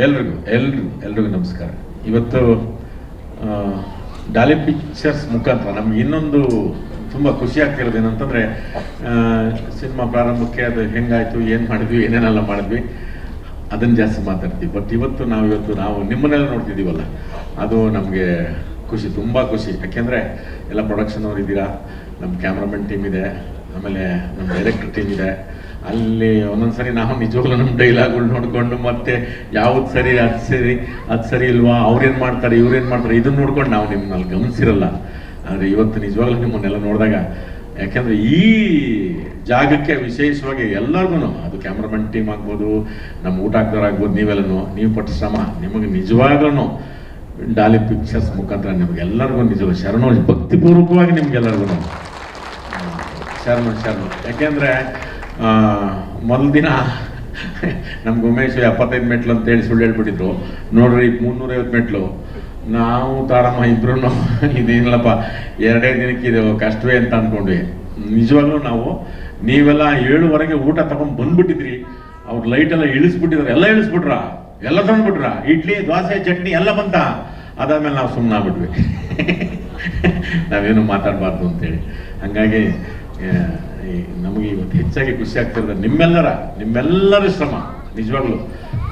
ಎಲ್ರಿಗೂ ಎಲ್ರಿಗೂ ಎಲ್ರಿಗೂ ನಮಸ್ಕಾರ. ಇವತ್ತು ಡಾಲಿ ಪಿಕ್ಚರ್ಸ್ ಮುಖಾಂತರ ನಮ್ಗೆ ಇನ್ನೊಂದು ತುಂಬ ಖುಷಿ ಆಗ್ತಿರೋದು ಏನಂತಂದರೆ ಸಿನಿಮಾ ಪ್ರಾರಂಭಕ್ಕೆ ಅದು ಹೆಂಗಾಯಿತು, ಏನು ಮಾಡಿದ್ವಿ, ಏನೇನೆಲ್ಲ ಮಾಡಿದ್ವಿ ಅದನ್ನು ಜಾಸ್ತಿ ಮಾತಾಡ್ತೀವಿ. ಬಟ್ ಇವತ್ತು ನಾವು ಇವತ್ತು ನಾವು ನಿಮ್ಮನ್ನೆಲ್ಲ ನೋಡ್ತಿದ್ದೀವಲ್ಲ, ಅದು ನಮಗೆ ಖುಷಿ, ತುಂಬ ಖುಷಿ. ಯಾಕೆಂದರೆ ಎಲ್ಲ ಪ್ರೊಡಕ್ಷನ್ ಅವ್ರು ಇದ್ದೀರಾ ನಮ್ಮ ಕ್ಯಾಮ್ರಾಮನ್ ಟೀಮ್ ಇದೆ, ಆಮೇಲೆ ನಮ್ಮ ಡೈರೆಕ್ಟರ್ ಟೀಮ್ ಇದೆ ಅಲ್ಲಿ ಒಂದೊಂದು ಸರಿ ನಾವು ನಿಜವಾಗ್ಲೂ ನಮ್ಮ ಡೈಲಾಗ್ಗಳು ನೋಡಿಕೊಂಡು ಮತ್ತೆ ಯಾವ್ದು ಸರಿ, ಅದು ಸರಿ ಅದು ಸರಿ ಇಲ್ವಾ ಅವ್ರೇನು ಮಾಡ್ತಾರೆ ಇವ್ರೇನು ಮಾಡ್ತಾರೆ ಇದನ್ನ ನೋಡ್ಕೊಂಡು ನಾವು ನಿಮ್ಮಲ್ಲಿ ಗಮನಿಸಿರಲ್ಲ. ಆದರೆ ಇವತ್ತು ನಿಜವಾಗ್ಲೂ ನಿಮ್ಮನ್ನೆಲ್ಲ ನೋಡಿದಾಗ, ಯಾಕೆಂದರೆ ಈ ಜಾಗಕ್ಕೆ ವಿಶೇಷವಾಗಿ ಎಲ್ಲರಿಗೂ ಅದು ಕ್ಯಾಮ್ರಾಮನ್ ಟೀಮ್ ಆಗ್ಬೋದು ನಮ್ಮ ಊಟ ಆಗ್ಬೋದು, ನೀವೆಲ್ಲನೂ, ನೀವು ಪಟ್ಟ ಶ್ರಮ, ನಿಮಗೆ ನಿಜವಾಗ್ಲೂ ಡಾಲಿ ಪಿಕ್ಚರ್ಸ್ ಮುಖಾಂತರ ನಿಮಗೆಲ್ಲರಿಗೂ ನಿಜ ಶರಣು, ಭಕ್ತಿಪೂರ್ವಕವಾಗಿ ನಿಮಗೆಲ್ಲರಿಗೂ ಶರಣು ಶರಣು. ಯಾಕೆಂದರೆ ಮೊದಲ ದಿನ ನಮ್ಗೆ ಉಮೇಶ್ ಎಪ್ಪತ್ತೈದು ಮೆಟ್ಲು ಅಂತ ಹೇಳಿ ಸುಳ್ಳು ಹೇಳ್ಬಿಟ್ಟಿದ್ರು. ನೋಡ್ರಿ ಮುನ್ನೂರೈವತ್ತು ಮೆಟ್ಲು. ನಾವು ತಾರಮ್ಮ ಇಬ್ರು ಇದೇನಿಲ್ಲಪ್ಪ, ಎರಡೇ ದಿನಕ್ಕೆ ಇದು ಕಷ್ಟವೇ ಅಂತ ಅಂದ್ಕೊಂಡ್ವಿ ನಿಜವಾಗ್ಲೂ ನಾವು, ನೀವೆಲ್ಲ ಏಳುವರೆಗೆ ಊಟ ತಗೊಂಡ್ ಬಂದ್ಬಿಟ್ಟಿದ್ರಿ. ಅವ್ರು ಲೈಟ್ ಎಲ್ಲ ಇಳಿಸ್ಬಿಟ್ಟಿದ್ದಾರೆ ಎಲ್ಲ ಇಳಿಸ್ಬಿಟ್ರ? ಎಲ್ಲ ತಂದ್ಬಿಟ್ರ? ಇಡ್ಲಿ, ದೋಸೆ, ಚಟ್ನಿ ಎಲ್ಲ ಬಂತ? ಅದಾದ್ಮೇಲೆ ನಾವು ಸುಮ್ಮನೆ ಆಗ್ಬಿಟ್ವಿ. ನಾವೇನು ಮಾತಾಡಬಾರ್ದು ಅಂತೇಳಿ. ಹಾಗಾಗಿ ನಮಗೆ ಇವತ್ತು ಹೆಚ್ಚಾಗಿ ಖುಷಿ ಆಗ್ತಿರೋದು ನಿಮ್ಮೆಲ್ಲರ ನಿಮ್ಮೆಲ್ಲರ ಶ್ರಮ, ನಿಜವಾಗ್ಲು.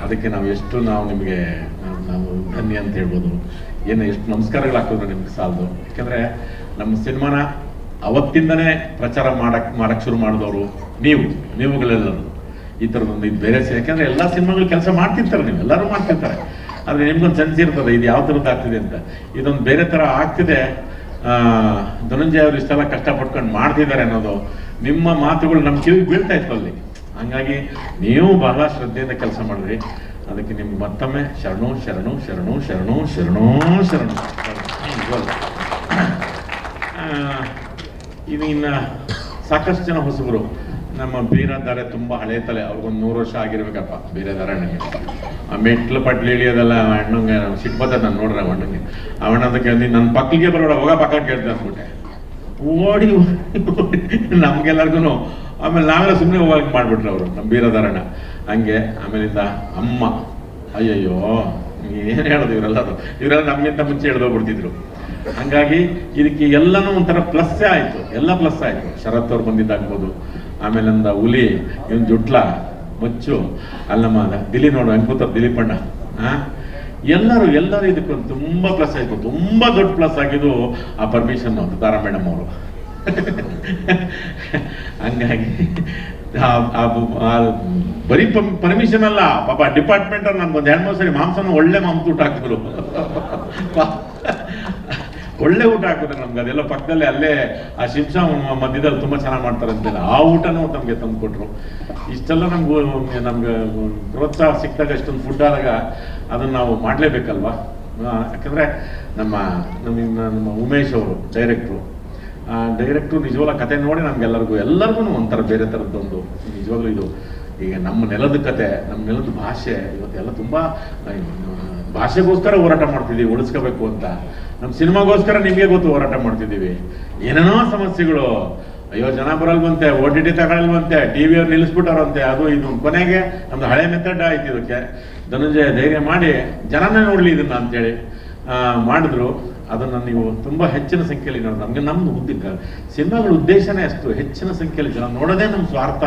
ಅದಕ್ಕೆ ನಾವು ಎಷ್ಟು ನಾವು ನಿಮಗೆ, ನಾವು- ಧನ್ಯ ಅಂತ ಹೇಳ್ಬೋದು. ಏನು ಎಷ್ಟು ನಮಸ್ಕಾರಗಳು ಹಾಕಿದ್ರು ನಿಮ್ಗೆ ಸಾಲದು. ಯಾಕಂದ್ರೆ ನಮ್ಮ ಸಿನಿಮಾನ ಅವತ್ತಿಂದನೇ ಪ್ರಚಾರ ಮಾಡಕ್ಕೆ ಮಾಡಕ್ ಶುರು ಮಾಡಿದವರು ನೀವು, ನೀವುಗಳೆಲ್ಲರೂ. ಈ ಥರದೊಂದು ಇದು ಬೇರೆ ಯಾಕಂದ್ರೆ ಎಲ್ಲ ಸಿನಿಮಾಗಳು ಕೆಲಸ ಮಾಡ್ತಿರ್ತಾರೆ ನೀವು, ಎಲ್ಲರೂ ಮಾಡ್ತಿರ್ತಾರೆ. ಆದರೆ ನಿಮ್ಗೊಂದು ಸೆನ್ಸ್ ಇರ್ತದೆ, ಇದು ಯಾವ ಥರದ್ದು ಆಗ್ತಿದೆ ಅಂತ. ಇದೊಂದು ಬೇರೆ ಥರ ಆಗ್ತಿದೆ. ಧನಂಜಯ ಅವರು ಇಷ್ಟೆಲ್ಲ ಕಷ್ಟಪಟ್ಕೊಂಡು ಮಾಡ್ತಿದ್ದಾರೆ ಅನ್ನೋದು. ನಿಮ್ಮ ಮಾತುಗಳು ನಮ್ಮ ಕಿವಿಗೆ ಬೀಳ್ತಾ ಇತ್ತು ಅಲ್ಲಿ. ಹಂಗಾಗಿ ನೀವು ಬಹಳ ಶ್ರದ್ಧೆಯಿಂದ ಕೆಲಸ ಮಾಡಿದ್ರಿ. ಅದಕ್ಕೆ ನಿಮ್ಗೆ ಮತ್ತೊಮ್ಮೆ ಶರಣು ಶರಣು ಶರಣು ಶರಣು ಶರಣು ಶರಣು. ಇದು ಇನ್ನು ಸಾಕಷ್ಟು ಜನ ಹೊಸಬರು. ನಮ್ಮ ಬೀರದಾರೆ ತುಂಬ ಹಳೆ ತಲೆ. ಅವ್ರಿಗೊಂದು ನೂರು ವರ್ಷ ಆಗಿರ್ಬೇಕಪ್ಪ ಬೀರದಾರ ಅಣ್ಣಗೆ ಆ ಮೆಟ್ಲು ಪಟ್ಲು ಇಳಿಯೋದೆಲ್ಲ ಅಣ್ಣಂಗೆ, ಸಿಟ್ಟು ಬರ್ತದೆ, ನಾನು ನೋಡ್ರೆ ಅಣ್ಣಂಗೆ. ಅವಣ್ಣ ಕೇಳ್ತೀನಿ ನನ್ನ ಪಕ್ಕಲಿಗೆ ಬರೋಡ ಹೋಗ ಪಕ್ಕ ಕೇಳ್ತೀನಿ ಅಂದ್ಬಿಟ್ಟೆ. ಓಡಿ ನಮ್ಗೆಲ್ಲರಿಗೂ ಆಮೇಲೆ ನಾವೆಲ್ಲ ಸುಮ್ಮನೆ ಹೋಗಕ್ಕೆ ಮಾಡ್ಬಿಟ್ರು ಅವರು ನಮ್ಮ ಬೀರಧಾರಣ ಹಂಗೆ, ಆಮೇಲಿಂದ ಅಮ್ಮ, ಅಯ್ಯಯ್ಯೋ, ಏನು ಹೇಳೋದು ಇವರೆಲ್ಲರೂ ಇವರೆಲ್ಲ ನಮಗಿಂತ ಮುಂಚೆ ಹಿಡ್ದೋಗ್ಬಿಡ್ತಿದ್ರು ಹಂಗಾಗಿ ಇದಕ್ಕೆ ಎಲ್ಲನೂ ಒಂಥರ ಪ್ಲಸ್ಸೇ ಆಯಿತು, ಎಲ್ಲ ಪ್ಲಸ್ ಆಯಿತು. ಶರತ್ ಅವ್ರು ಬಂದಿದ್ದಾಗ್ಬೋದು, ಆಮೇಲಿಂದ ಹುಲಿ, ಇವನು ಜುಟ್ಲ, ಮುಚ್ಚು, ಅಲ್ಲಮ್ಮ ದಿಲಿ ನೋಡು ಹೆಂಗೆ ಕೂತ ದಿಲೀಪಣ್ಣ ಆ? ಎಲ್ಲರೂ ಎಲ್ಲರೂ ಇದಕ್ಕೊಂದು ತುಂಬಾ ಪ್ಲಸ್ ಆಯ್ತು, ತುಂಬಾ ದೊಡ್ಡ ಪ್ಲಸ್ ಆಗಿದ್ದು ಆ ಪರ್ಮಿಷನ್ ತಾರಾ ಮೇಡಮ್ ಅವರು. ಹಂಗಾಗಿ ಬರೀ ಪರ್ಮಿಷನ್ ಅಲ್ಲ, ಪಾಪ ಡಿಪಾರ್ಟ್ಮೆಂಟ್ ನನ್ಗೊಂದು ಎರಡು ಮೂರು ಸರಿ ಮಾಂಸನ ಒಳ್ಳೆ ಮಾಂಸ ಊಟ ಹಾಕಿದ್ರು ಒಳ್ಳೆ ಊಟ ಹಾಕುತ್ತೆ ನಮ್ಗೆ ಅದೆಲ್ಲ ಪಕ್ಕದಲ್ಲಿ ಅಲ್ಲೇ ಆ ಶಿಂಷ ಮಧ್ಯದಲ್ಲಿ ತುಂಬಾ ಚೆನ್ನಾಗಿ ಮಾಡ್ತಾರೆ ಅಂತೆಲ್ಲ. ಆ ಊಟನೂ ನಮ್ಗೆ ತಂದು ಕೊಟ್ರು ಇಷ್ಟೆಲ್ಲ ನಮ್ಗೆ ನಮ್ಗೆ ಪ್ರೋತ್ಸಾಹ ಸಿಕ್ಕಿದಾಗ ಅಷ್ಟೊಂದು ಫುಡ್ ಆದಾಗ ಅದನ್ನ ನಾವು ಮಾಡಲೇಬೇಕಲ್ವಾ? ಯಾಕಂದ್ರೆ ನಮ್ಮ ನಮ್ಮ ನಮ್ಮ ಉಮೇಶ್ ಅವರು ಡೈರೆಕ್ಟ್ರು ಡೈರೆಕ್ಟ್ರು ನಿಜವಾಗ್ಲೂ ಕತೆ ನೋಡಿ ನಮ್ಗೆಲ್ಲರಿಗೂ ಎಲ್ಲರಿಗೂ ಒಂಥರ ಬೇರೆ ಥರದ್ದೊಂದು ನಿಜವಾಗ್ಲೂ ಇದು. ಈಗ ನಮ್ಮ ನೆಲದ ಕತೆ, ನಮ್ಮ ನೆಲದ ಭಾಷೆ, ಇವತ್ತೆಲ್ಲ ತುಂಬಾ ಭಾಷೆಗೋಸ್ಕರ ಹೋರಾಟ ಮಾಡ್ತಿದ್ದೀವಿ ಉಳಿಸ್ಕೋಬೇಕು ಅಂತ. ನಮ್ಮ ಸಿನಿಮಾಗೋಸ್ಕರ ನಿಮಗೆ ಗೊತ್ತು ಹೋರಾಟ ಮಾಡ್ತಿದ್ದೀವಿ. ಏನೇನೋ ಸಮಸ್ಯೆಗಳು. ಅಯ್ಯೋ ಜನ ಬರಲ್ವಂತೆ ಓ ಟಿ ಟಿ ತಗೊಳಲ್ವಂತೆ ಟಿ ವಿ ಅವ್ರು ನಿಲ್ಲಿಸ್ಬಿಟ್ಟವ್ರಂತೆ, ಅದು ಇದು ಕೊನೆಗೆ ನಮ್ದು ಹಳೆ ಮೆಥಡ್ ಆಯ್ತು ಇದಕ್ಕೆ. ಧನಂಜಯ ಧೈರ್ಯ ಮಾಡಿ ಜನನೇ ನೋಡ್ಲಿ ಇದನ್ನ ಅಂತೇಳಿ ಮಾಡಿದ್ರು. ಅದನ್ನ ನೀವು ತುಂಬಾ ಹೆಚ್ಚಿನ ಸಂಖ್ಯೆಯಲ್ಲಿ ನೋಡಿ, ನಮ್ಗೆ ನಮ್ದು ಉದ್ದಿಕ್ಕ ಸಿನಿಮಾಗಳ ಉದ್ದೇಶನೇ ಅಷ್ಟು ಹೆಚ್ಚಿನ ಸಂಖ್ಯೆಯಲ್ಲಿ ಜನ ನೋಡೋದೇ ನಮ್ಮ ಸ್ವಾರ್ಥ.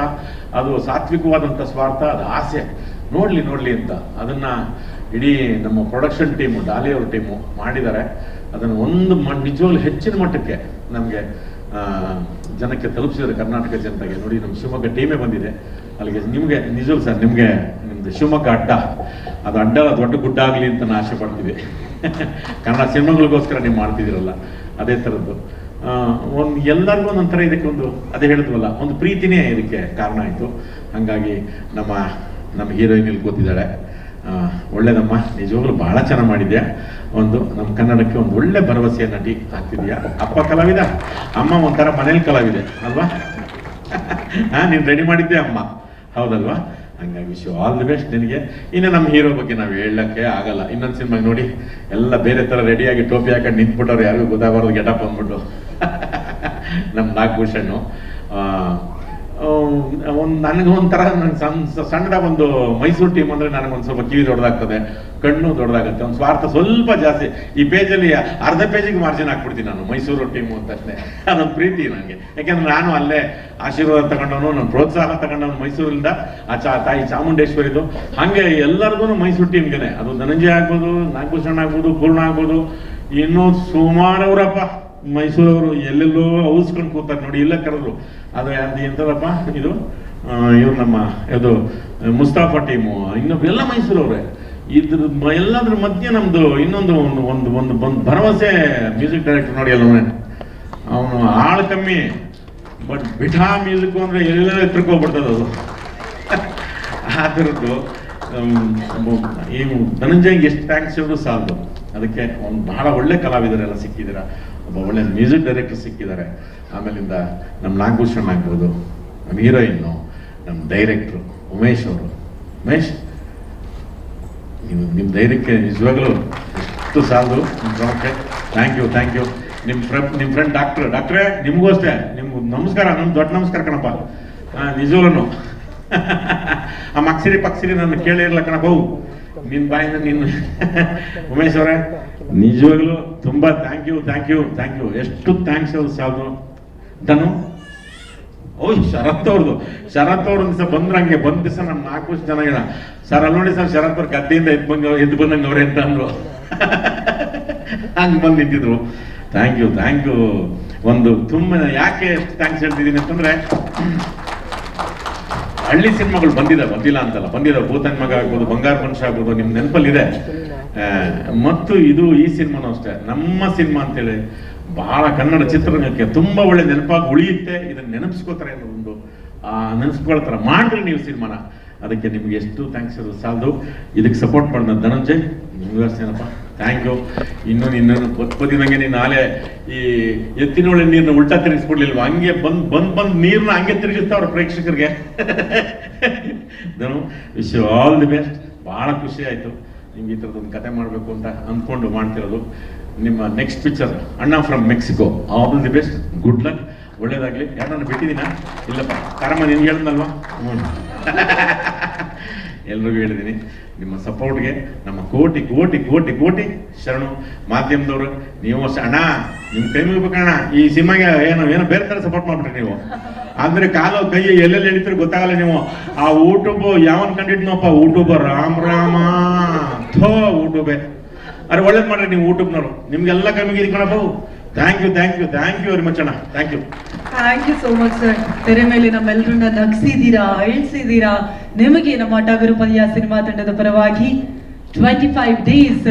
ಅದು ಸಾತ್ವಿಕವಾದಂಥ ಸ್ವಾರ್ಥ, ಅದು ಆಸೆ. ನೋಡ್ಲಿ ನೋಡ್ಲಿ ಅಂತ. ಅದನ್ನ ಇಡೀ ನಮ್ಮ ಪ್ರೊಡಕ್ಷನ್ ಟೀಮು ಡಾಲಿಯವ್ರ ಟೀಮು ಮಾಡಿದ್ದಾರೆ. ಅದನ್ನು ಒಂದು ನಿಜವಾಗ್ಲೂ ಹೆಚ್ಚಿನ ಮಟ್ಟಕ್ಕೆ ನಮಗೆ ಜನಕ್ಕೆ ತಲುಪಿಸಿದ್ರೆ ಕರ್ನಾಟಕ ಜನತೆಗೆ. ನೋಡಿ, ನಮ್ಮ ಶಿವಮೊಗ್ಗ ಟೀಮೇ ಬಂದಿದೆ. ಅಲ್ಲಿಗೆ ನಿಮಗೆ, ನಿಜವಾಗ್ಲೂ ಸರ್, ನಿಮಗೆ, ನಿಮ್ದು ಶಿವಮೊಗ್ಗ ಅಡ್ಡ. ಅದು ಅಡ್ಡ ದೊಡ್ಡ ಗುಡ್ಡ ಆಗಲಿ ಅಂತ ನಾನು ಆಸೆ ಪಡ್ತೀವಿ ಕನ್ನಡ ಸಿನಿಮಾಗಳಿಗೋಸ್ಕರ ನೀವು ಮಾಡ್ತಿದ್ದೀರಲ್ಲ, ಅದೇ ಥರದ್ದು. ಒಂದು ಎಲ್ಲರಿಗೂ ಒಂದೊಂಥರ ಇದಕ್ಕೆ ಒಂದು, ಅದೇ ಹೇಳಿದ್ವಲ್ಲ, ಒಂದು ಪ್ರೀತಿನೇ ಇದಕ್ಕೆ ಕಾರಣ ಆಯಿತು. ಹಾಗಾಗಿ ನಮ್ಮ ನಮ್ಮ ಹೀರೋಯಿನ್ ಇಲ್ಲಿ ಕೂತಿದ್ದಾಳೆ. ಒಳ್ಳೇದಮ್ಮ, ನಿಜವಾಗ್ಲೂ ಬಹಳ ಚೆನ್ನಾಗಿ ಮಾಡಿದ್ಯಾ? ಒಂದು ನಮ್ಮ ಕನ್ನಡಕ್ಕೆ ಒಂದು ಒಳ್ಳೆ ಭರವಸೆಯ ನಟಿ ಆಗ್ತಿದ್ಯಾ? ಅಪ್ಪ ಕಲಾವಿದ? ಅಮ್ಮ ಒಂಥರ ಮನೇಲಿ ಕಲಾವಿದೆ, ಅಲ್ವಾ? ಹಾಂ ನೀನು ರೆಡಿ ಮಾಡಿದ್ದೆ ಅಮ್ಮ? ಹೌದಲ್ವಾ? ಹಂಗಾಗಿ ವಿಶ್ ಆಲ್ ದಿ ಬೆಸ್ಟ್ ನಿನಗೆ. ಇನ್ನು ನಮ್ಮ ಹೀರೋ ಬಗ್ಗೆ ನಾವು ಹೇಳಕ್ಕೆ ಆಗಲ್ಲ. ಇನ್ನೊಂದು ಸಿನಿಮಾಗೆ ನೋಡಿ, ಎಲ್ಲ ಬೇರೆ ಥರ ರೆಡಿಯಾಗಿ ಟೋಪಿ ಹಾಕೊಂಡು ನಿಂತ್ಬಿಟ್ಟವ್ರು ಯಾರಿಗೂ ಗೊತ್ತಾಗಬಾರ್ದು ಗೆಟಪ್ ಅಂದ್ಬಿಟ್ಟು. ನಮ್ಮ ನಾಗಭೂಷಣ್ಣು. ಒಂದು ನನಗೆ ಒಂಥರ ನನ್ಗೆ ಸಣ್ಣ ಸಣ್ಣದಾಗ ಒಂದು ಮೈಸೂರು ಟೀಮ್ ಅಂದ್ರೆ ನನಗೆ ಒಂದು ಸ್ವಲ್ಪ ಕಿವಿ ದೊಡ್ಡದಾಗ್ತದೆ ಕಣ್ಣು ದೊಡ್ಡದಾಗುತ್ತೆ ಒಂದು ಸ್ವಾರ್ಥ ಸ್ವಲ್ಪ ಜಾಸ್ತಿ. ಈ ಪೇಜಲ್ಲಿ ಅರ್ಧ ಪೇಜಿಗೆ ಮಾರ್ಜಿನ್ ಹಾಕ್ಬಿಡ್ತೀನಿ ನಾನು, ಮೈಸೂರು ಟೀಮು ಅಂತ ಅದೊಂದು ಪ್ರೀತಿ ನನಗೆ ಯಾಕೆಂದ್ರೆ ನಾನು ಅಲ್ಲೇ ಆಶೀರ್ವಾದ ತಗೊಂಡವನು ನನ್ನ ಪ್ರೋತ್ಸಾಹ ತಗೊಂಡವನು ಮೈಸೂರಿಂದ, ಆ ಚಾ, ತಾಯಿ ಚಾಮುಂಡೇಶ್ವರಿದು. ಹಾಗೆ ಎಲ್ಲರಿಗೂ ಮೈಸೂರು ಟೀಮ್ಗೆ ಅದು ಧನಂಜಯ ಆಗ್ಬೋದು, ನಾಗಭೂಷಣ ಆಗ್ಬೋದು, ಪೂರ್ಣ ಆಗ್ಬೋದು. ಇನ್ನೂ ಸುಮಾರವರಪ್ಪ. ಮೈಸೂರವರು ಎಲ್ಲೆಲ್ಲೋ ಔಸ್ಕೊಂಡು ಕೂತಾರೆ ನೋಡಿ, ಇಲ್ಲ ಕರೆದ್ರು. ಅದು ಅದು ಎಂಥದಪ್ಪ ಇದು ಇವ್ರು ನಮ್ಮ, ಇದು, ಮುಸ್ತಾಫಾ ಟೀಮು ಇನ್ನೊಬ್ಬ ಎಲ್ಲ ಮೈಸೂರವ್ರೆ ಇದ್ರ ಎಲ್ಲದ್ರ ಮಧ್ಯೆ ನಮ್ದು ಇನ್ನೊಂದು ಒಂದು ಒಂದು ಒಂದು ಬಂದು ಭರವಸೆ ಮ್ಯೂಸಿಕ್ ಡೈರೆಕ್ಟರ್ ನೋಡಿ ಅಲ್ಲ ಅವನು. ಆಳು ಕಮ್ಮಿ ಬಟ್ ಬಿಠಾ ಮ್ಯೂಸಿಕ್ ಅಂದರೆ ಎಲ್ಲೆಲ್ಲ ಎತ್ತರಕ್ಕೆ ಹೋಗ್ಬಿಡ್ತದೆ ಅದು. ಆ ಥರದ್ದು ಈ ಧನಂಜಯ್ಗೆ ಎಷ್ಟು ಥ್ಯಾಂಕ್ಸ್ ಹೇಳಿದ್ರು ಸಾಲದು. ಅದಕ್ಕೆ ಒಂದು ಬಹಳ ಒಳ್ಳೆ ಕಲಾವಿದರೆಲ್ಲ ಸಿಕ್ಕಿದ್ದೀರ. ಒಬ್ಬ ಒಳ್ಳೆ ಮ್ಯೂಸಿಕ್ ಡೈರೆಕ್ಟರ್ ಸಿಕ್ಕಿದ್ದಾರೆ. ಆಮೇಲಿಂದ ನಮ್ಮ ನಾಗಭೂಷಣ್ ಆಗ್ಬೋದು ನಮ್ಮ ಹೀರೋಯಿನ್ನು ನಮ್ಮ ಡೈರೆಕ್ಟ್ರು ಉಮೇಶ್ ಅವರು. ಉಮೇಶ್, ನೀವು ನಿಮ್ಮ ಧೈರ್ಯಕ್ಕೆ ನಿಜವಾಗ್ಲೂ ಎಷ್ಟು ಸಾಲದು ಶ್ರಮಕ್ಕೆ ಥ್ಯಾಂಕ್ ಯು ಥ್ಯಾಂಕ್ ಯು ನಿಮ್ಮ ಫ್ರೆಂಡ್ ನಿಮ್ಮ ಫ್ರೆಂಡ್ ಡಾಕ್ಟ್ರ್ ಡಾಕ್ಟ್ರೇ ನಿಮಗೂ ಅಷ್ಟೇ. ನಿಮ್ಗೆ ನಮಸ್ಕಾರ ನಮ್ಮ ದೊಡ್ಡ ನಮಸ್ಕಾರ ಕಣಪ್ಪ. ಹಾಂ ಆ ಮಕ್ಸಿರಿ ಪಕ್ಸಿರಿ ನನ್ನ ಕೇಳಿರಲ್ಲ ಕಣಪ್ಪ. ನಿನ್ನ ಬಾಯಿಂದ ನಿನ್ನ ಉಮೇಶ್ ಅವರೇ, ನಿಜವಾಗ್ಲೂ ತುಂಬ thank you thank you thank you ಎಷ್ಟು ಥ್ಯಾಂಕ್ಸ್ ಅವ್ರು ಸಾಲದು ಧನು ಓಯ್ ಶರತ್ ಅವ್ರದ್ದು ಶರತ್ ಅವ್ರ ದಿವಸ ಬಂದ್ರ ಹಂಗೆ, ಬಂದ ದಿವಸ ನಮ್ಮ ನಾಲ್ಕು ಚೆನ್ನಾಗಿಲ್ಲ. ಸರ್, ಅಲ್ಲಿ ನೋಡಿ ಸರ್, ಶರತ್ ಅವ್ರ ಗದ್ದೆಯಿಂದ ಎದ್ದು ಬಂಗ ಎದ್ದು ಬಂದಂಗೆ ಅವ್ರೆ ಅಂತ ಅಂದ್ರು. ಹಂಗೆ ಬಂದು ನಿಂತಿದ್ರು ಥ್ಯಾಂಕ್ ಯು ಥ್ಯಾಂಕ್ ಯು ಒಂದು ತುಂಬ, ಯಾಕೆ ಎಷ್ಟು ಥ್ಯಾಂಕ್ಸ್ ಹೇಳ್ತಿದ್ದೀನಿ ಅಂತಂದ್ರೆ ಹಳ್ಳಿ ಸಿನಿಮಾಗಳು ಬಂದಿದೆ, ಬಂದಿಲ್ಲ ಅಂತಲ್ಲ. ಬಂದಿದೆ, ಭೂತನ್ ಮಗ ಆಗ್ಬೋದು, ಬಂಗಾರ ಮನುಷ್ಯ ಆಗ್ಬೋದು, ನಿಮ್ ನೆನಪಲ್ಲಿದೆ. ಮತ್ತು ಇದು ಈ ಸಿನಿಮಾನು ಅಷ್ಟೇ. ನಮ್ಮ ಸಿನಿಮಾ ಅಂತೇಳಿ ಬಹಳ ಕನ್ನಡ ಚಿತ್ರರಂಗಕ್ಕೆ ತುಂಬಾ ಒಳ್ಳೆ ನೆನಪಾಗಿ ಉಳಿಯುತ್ತೆ. ಇದನ್ನ ನೆನಪಿಸ್ಕೋತಾರೆ ಅನ್ನೋ ಒಂದು ನೆನಪಿಸ್ಕೊಳ್ತಾರೆ ಮಾಡ್ರಿ ನೀವು ಸಿನಿಮಾನ. ಅದಕ್ಕೆ ನಿಮ್ಗೆ ಎಷ್ಟು ಥ್ಯಾಂಕ್ಸ್ ಸಾಲದು. ಇದಕ್ಕೆ ಸಪೋರ್ಟ್ ಮಾಡಿದ ಧನಂಜಯ್ ನಿಮ್ಗೇನಪ್ಪ ಥ್ಯಾಂಕ್ ಯು ಇನ್ನು ನಿನ್ನೂ ಕೊತ್ಕೊತೀನಂಗೆ ನೀನು ನಾಳೆ ಈ ಎತ್ತಿನೊಳೆ ನೀರನ್ನ ಉಲ್ಟಾ ತಿರುಗಿಸ್ಕೊಡ್ಲಿಲ್ವ? ಹಂಗೆ ಬಂದ್ ಬಂದ್ ಬಂದ್ ನೀರನ್ನ ಹಂಗೆ ತಿರುಗಿಸ್ತಾವ್ರ ಪ್ರೇಕ್ಷಕರಿಗೆ. ನಾನು ವಿಶ್ ಆಲ್ ದಿ ಬೆಸ್ಟ್ ಬಹಳ ಖುಷಿ ಆಯ್ತು. ನಿಮ್ಗೆ ಈ ಥರದೊಂದು ಕತೆ ಮಾಡಬೇಕು ಅಂತ ಅಂದ್ಕೊಂಡು ಮಾಡ್ತಿರೋದು. ನಿಮ್ಮ ನೆಕ್ಸ್ಟ್ ಪಿಕ್ಚರ್ ಅಣ್ಣ from Mexico all the best good luck ಒಳ್ಳೇದಾಗ್ಲಿ. ಯಾರನ್ನ ಬಿಟ್ಟಿದ್ದೀನಾ ಇಲ್ಲಪ್ಪ. ಕಾರಮ್ಮ ನಿನ್ಗೆ ಹೇಳ್ದಲ್ವಾ ಹ್ಞೂ ಎಲ್ರಿಗೂ ಹೇಳಿದ್ದೀನಿ ನಿಮ್ಮ ಸಪೋರ್ಟ್ಗೆ ನಮ್ಮ ಕೋಟಿ ಕೋಟಿ ಕೋಟಿ ಕೋಟಿ ಶರಣು ಮಾಧ್ಯಮದವರು. ನೀವು ಅಣ್ಣ, ನಿಮ್ಮ ಕೈ ಮುಗಿಬೇಕಣ್ಣ ಈ ಸಿನಿಮಾಗೆ ಏನೋ ಏನೋ ಬೇರೆ ಥರ ಸಪೋರ್ಟ್ ಮಾಡ್ಬಿಟ್ರಿ ನೀವು. ಅಂದ್ರೆ ಕಾಲು, ಕೈ ಎಲ್ಲೆಲ್ಲಿ ಎಳಿತೀರಿ ಗೊತ್ತಾಗಲ್ಲ ನೀವು. ಆ ಯೂಟ್ಯೂಬ್ ಯಾವನ್ ಕಂಡಿದ್ನಪ್ಪ? ಯೂಟ್ಯೂಬ್ ರಾಮ್ ರಾಮ. ಥೋ ಯೂಟ್ಯೂಬೇ ಅರೆ, ಒಳ್ಳೇದು ಮಾಡ್ರಿ ನೀವು ಯೂಟ್ಯೂಬ್ನವರು ನಿಮ್ಗೆಲ್ಲ ಕಮ್ಮಿಗೆ ಕಣಪ್ಪ. Thank you thank you thank you very much ಅಣ್ಣ. Thank you thank you so much sir ತೆರೆ ಮೇಲೆ ನಮ್ಮೆಲ್ಲರನ್ನ ನಗಿಸಿದ್ದೀರಾ ಅಳಿಸಿದ್ದೀರಾ ನಿಮಗೆ ನಮ್ಮ ಟಗರು ಸಿನಿಮಾ ತಂಡದ ಪರವಾಗಿ ಟ್ವೆಂಟಿ ಫೈವ್ ಡೇಸ್